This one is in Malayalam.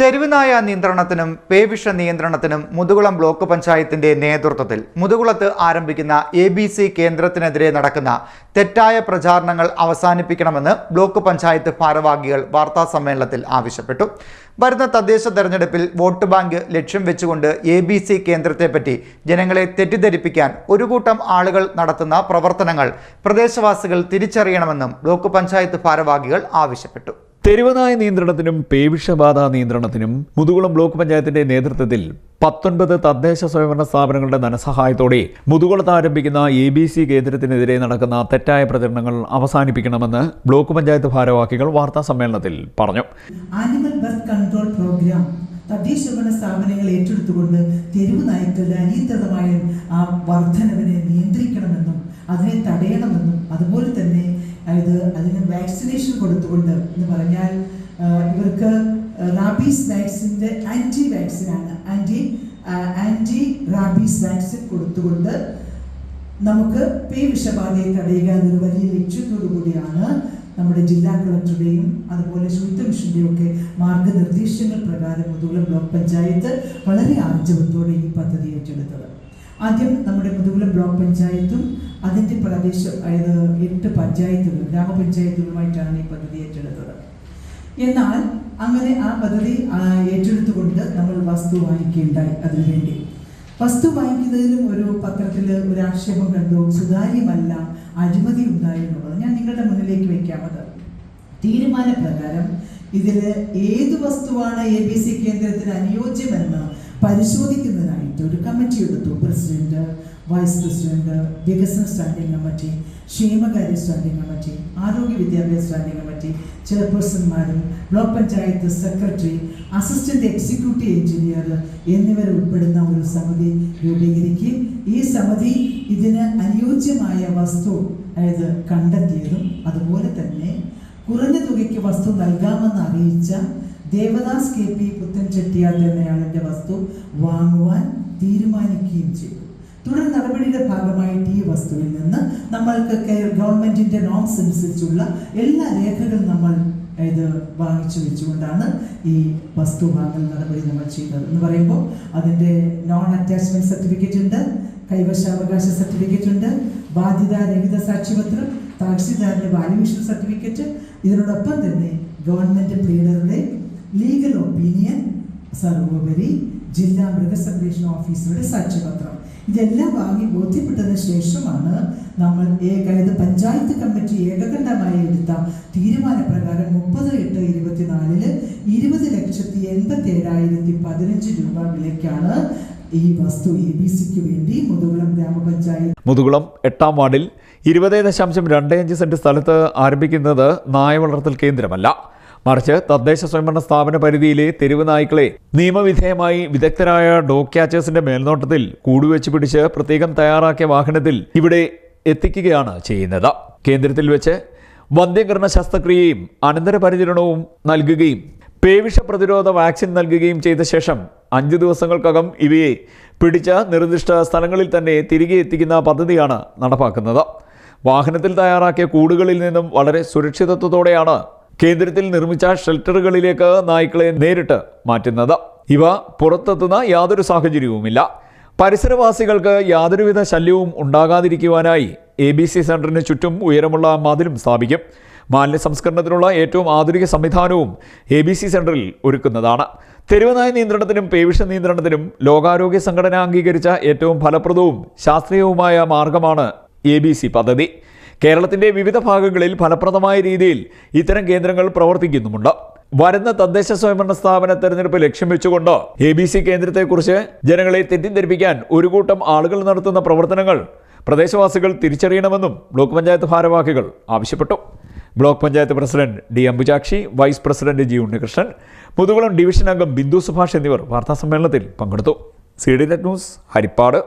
തെരുവുനായ നിയന്ത്രണത്തിനും പേവിഷ നിയന്ത്രണത്തിനും മുതുകുളം ബ്ലോക്ക് പഞ്ചായത്തിന്റെ നേതൃത്വത്തിൽ മുതുകുളത്ത് ആരംഭിക്കുന്ന എ ബി സി കേന്ദ്രത്തിനെതിരെ നടക്കുന്ന തെറ്റായ പ്രചാരണങ്ങൾ അവസാനിപ്പിക്കണമെന്ന് ബ്ലോക്ക് പഞ്ചായത്ത് ഭാരവാഹികൾ വാർത്താ സമ്മേളനത്തിൽ ആവശ്യപ്പെട്ടു. വരുന്ന തദ്ദേശ തെരഞ്ഞെടുപ്പിൽ വോട്ട് ബാങ്ക് ലക്ഷ്യം വെച്ചുകൊണ്ട് എ ബി സി കേന്ദ്രത്തെപ്പറ്റി ജനങ്ങളെ തെറ്റിദ്ധരിപ്പിക്കാൻ ഒരു കൂട്ടം ആളുകൾ നടത്തുന്ന പ്രവർത്തനങ്ങൾ പ്രദേശവാസികൾ തിരിച്ചറിയണമെന്നും ബ്ലോക്ക് പഞ്ചായത്ത് ഭാരവാഹികൾ ആവശ്യപ്പെട്ടു. തെരുവനായ നിയന്ത്രണത്തിനും പേവിഷബാധ നിയന്ത്രണത്തിനും മുതുകുളം ബ്ലോക്ക് പഞ്ചായത്തിന്റെ നേതൃത്വത്തിൽ പത്തൊൻപത് തദ്ദേശ സ്വയംഭരണ സ്ഥാപനങ്ങളുടെ ധനസഹായത്തോടെ മുതുകുളത്ത് ആരംഭിക്കുന്ന എ ബി സി കേന്ദ്രത്തിനെതിരെ നടക്കുന്ന തെറ്റായ പ്രചരണങ്ങൾ അവസാനിപ്പിക്കണമെന്ന് ബ്ലോക്ക് പഞ്ചായത്ത് ഭാരവാഹികൾ വാർത്താ സമ്മേളനത്തിൽ പറഞ്ഞു. കൺട്രോൾ പ്രോഗ്രാം തദ്ദേശഭരണ സ്ഥാപനങ്ങൾ ഏറ്റെടുത്തുകൊണ്ട് തെരുവ് നായ്ക്കളുടെ അനിയന്ത്രിതമായ ആ വർധനവിനെ നിയന്ത്രിക്കണമെന്നും അതിനെ തടയണമെന്നും അതുപോലെ തന്നെ ഇത് അതിന് വാക്സിനേഷൻ കൊടുത്തുകൊണ്ട് എന്ന് പറഞ്ഞാൽ ഇവർക്ക് റാബീസ് വാക്സിന്റെ ആന്റി വാക്സിനാണ് ആന്റി ആന്റി റാബീസ് വാക്സിൻ കൊടുത്തുകൊണ്ട് നമുക്ക് പേ വിഷബാധയെ തടയുക എന്നൊരു വലിയ ലക്ഷ്യത്തോടു കൂടിയാണ് നമ്മുടെ ജില്ലാ കളക്ടറുടെയും അതുപോലെ ശുചിത്വ മിഷന്റെയും ഒക്കെ മാർഗനിർദ്ദേശങ്ങൾ പ്രകാരം മുതുകുളം ബ്ലോക്ക് പഞ്ചായത്ത് വളരെ ആർജവത്തോടെ ഈ പദ്ധതി ഏറ്റെടുത്തത്. ആദ്യം നമ്മുടെ മുതുകുളം ബ്ലോക്ക് പഞ്ചായത്തും അതിന്റെ പ്രദേശം അതായത് എട്ട് പഞ്ചായത്തുകൾ ഗ്രാമപഞ്ചായത്തുകളുമായിട്ടാണ് ഈ പദ്ധതി ഏറ്റെടുത്തത്. എന്നാൽ അങ്ങനെ ആ പദ്ധതി ഏറ്റെടുത്തുകൊണ്ട് നമ്മൾ വസ്തു വാങ്ങിക്കുകയുണ്ടായി അതിനുവേണ്ടി. വസ്തു വാങ്ങിക്കുന്നതിലും ഒരു പത്രത്തിൽ ഒരു ആക്ഷേപം കണ്ടു സുതാര്യമല്ല അഴിമതി ഉണ്ടായി എന്നുള്ളത്. ഞാൻ നിങ്ങളുടെ മുന്നിലേക്ക് വെക്കാമത് തീരുമാനപ്രകാരം ഇതിൽ ഏത് വസ്തുവാണ് എ ബി സി കേന്ദ്രത്തിന് അനുയോജ്യമെന്ന് പരിശോധിക്കുന്നതിനായിട്ട് ഒരു കമ്മിറ്റി എടുത്തു. പ്രസിഡന്റ് വൈസ് പ്രസിഡന്റ് വികസന സ്റ്റാൻഡിംഗ് കമ്മിറ്റി ക്ഷേമകാര്യ സ്റ്റാൻഡിംഗ് കമ്മിറ്റി ആരോഗ്യ വിദ്യാഭ്യാസ standing committee ചെയർപേഴ്സൺമാരും block panchayat secretary assistant executive engineer എന്നിവർ ഉൾപ്പെടുന്ന ഒരു സമിതി രൂപീകരിക്കുകയും ഈ സമിതി ഇതിന് അനുയോജ്യമായ വസ്തു അതായത് കണ്ടെത്തിയതും അതുപോലെ തന്നെ കുറഞ്ഞ തുകയ്ക്ക് വസ്തു നൽകാമെന്ന് അറിയിച്ച ദേവദാസ് കെ പി പുത്തൻ ചെട്ടിയാർ എന്നയാളിന്റെ വസ്തു. വാങ്ങുവാൻ തീരുമാനിക്കുകയും ചെയ്തു. തുടർ നടപടിയുടെ ഭാഗമായിട്ട് ഈ വസ്തുവിൽ നിന്ന് നമ്മൾക്ക് ഗവൺമെന്റിന്റെ നോംസ് അനുസരിച്ചുള്ള എല്ലാ രേഖകളും നമ്മൾ ഇത് വാങ്ങിച്ചു വെച്ചുകൊണ്ടാണ് ഈ വസ്തു വാങ്ങൽ നടപടി നമ്മൾ ചെയ്തത് എന്ന് പറയുമ്പോൾ അതിന്റെ നോൺ അറ്റാച്ച്മെന്റ് സർട്ടിഫിക്കറ്റ് ഉണ്ട് കൈവശാവകാശ സർട്ടിഫിക്കറ്റ് ഉണ്ട് ബാധ്യതാരഹിത സാക്ഷ്യപത്രം താക്സിദാറിന്റെ വാല്യൂഷൻ സർട്ടിഫിക്കറ്റ് ഇതിനോടൊപ്പം തന്നെ ഗവൺമെന്റ് പ്ലീഡറുടെ ലീഗൽ ഒപ്പീനിയൻ സർവോപരി ജില്ലാ മൃഗസംരക്ഷണ ഓഫീസറുടെ സാക്ഷ്യപത്രം. ഇതെല്ലാം വാങ്ങി ബോധ്യപ്പെട്ടതിന് ശേഷമാണ് നമ്മൾ ഏകായത് പഞ്ചായത്ത് കമ്മിറ്റി ഏകകണ്ഠമായി എടുത്ത തീരുമാനപ്രകാരം മുപ്പത് എട്ട് ഇരുപത്തിനാലിൽ ഇരുപത് ലക്ഷത്തി എൺപത്തി ഏഴായിരത്തി പതിനഞ്ച് രൂപ വിലയ്ക്കാണ് ഈ വസ്തു എ ബി സിക്ക് വേണ്ടി മുതുകുളം ഗ്രാമപഞ്ചായത്ത്. മുതുകുളം എട്ടാം വാർഡിൽ ഇരുപത് ദശാംശം രണ്ട് അഞ്ച് സെന്റ് സ്ഥലത്ത് ആരംഭിക്കുന്നത് നായ വളർത്തൽ കേന്ദ്രമല്ല. മറിച്ച് തദ്ദേശ സ്വയംഭരണ സ്ഥാപന പരിധിയിലെ തെരുവ് നായ്ക്കളെ നിയമവിധേയമായി വിദഗ്ധരായ ഡോഗ് ക്യാച്ചേഴ്സിന്റെ മേൽനോട്ടത്തിൽ കൂടുവെച്ച് പിടിച്ച് പ്രത്യേകം തയ്യാറാക്കിയ വാഹനത്തിൽ ഇവിടെ എത്തിക്കുകയാണ് ചെയ്യുന്നത്. കേന്ദ്രത്തിൽ വെച്ച് വന്ധ്യകരണ ശസ്ത്രക്രിയയും അനന്തരപരിചരണവും നൽകുകയും പേവിഷ പ്രതിരോധ വാക്സിൻ നൽകുകയും ചെയ്ത ശേഷം അഞ്ച് ദിവസങ്ങൾക്കകം ഇവയെ പിടിച്ച നിർദ്ദിഷ്ട സ്ഥലങ്ങളിൽ തന്നെ തിരികെ എത്തിക്കുന്ന പദ്ധതിയാണ് നടപ്പാക്കുന്നത്. വാഹനത്തിൽ തയ്യാറാക്കിയ കൂടുകളിൽ നിന്നും വളരെ സുരക്ഷിതത്വത്തോടെയാണ് കേന്ദ്രത്തിൽ നിർമ്മിച്ച ഷെൽട്ടറുകളിലേക്ക് നായ്ക്കളെ നേരിട്ട് മാറ്റുന്നത്. ഇവ പുറത്തെത്തുന്ന യാതൊരു സാഹചര്യവുമില്ല. പരിസരവാസികൾക്ക് യാതൊരുവിധ ശല്യവും ഉണ്ടാകാതിരിക്കുവാനായി എ ബി സി സെന്ററിന് ചുറ്റും ഉയരമുള്ള മതിലും സ്ഥാപിക്കും. മാലിന്യ സംസ്കരണത്തിനുള്ള ഏറ്റവും ആധുനിക സംവിധാനവും എ ബി സി സെന്ററിൽ ഒരുക്കുന്നതാണ്. തെരുവനായ നിയന്ത്രണത്തിനും പേവിഷ നിയന്ത്രണത്തിനും ലോകാരോഗ്യ സംഘടന അംഗീകരിച്ച ഏറ്റവും ഫലപ്രദവും ശാസ്ത്രീയവുമായ മാർഗമാണ് എ ബി സി പദ്ധതി. കേരളത്തിന്റെ വിവിധ ഭാഗങ്ങളിൽ ഫലപ്രദമായ രീതിയിൽ ഇത്തരം കേന്ദ്രങ്ങൾ പ്രവർത്തിക്കുന്നുമുണ്ട്. വരുന്ന തദ്ദേശ സ്വയംഭരണ സ്ഥാപന തെരഞ്ഞെടുപ്പ് ലക്ഷ്യം വെച്ചുകൊണ്ട് എ ബി സി കേന്ദ്രത്തെക്കുറിച്ച് ജനങ്ങളെ തെറ്റിദ്ധരിപ്പിക്കാൻ ഒരു കൂട്ടം ആളുകൾ നടത്തുന്ന പ്രവർത്തനങ്ങൾ പ്രദേശവാസികൾ തിരിച്ചറിയണമെന്നും ബ്ലോക്ക് പഞ്ചായത്ത് ഭാരവാഹികൾ ആവശ്യപ്പെട്ടു. Block panchayat president D Ambujakshi vice president G Unnikrishnan Muthukulam division അംഗം ബിന്ദു സുഭാഷ് എന്നിവർ വാർത്താസമ്മേളനത്തിൽ പങ്കെടുത്തു. C D net news Haripad.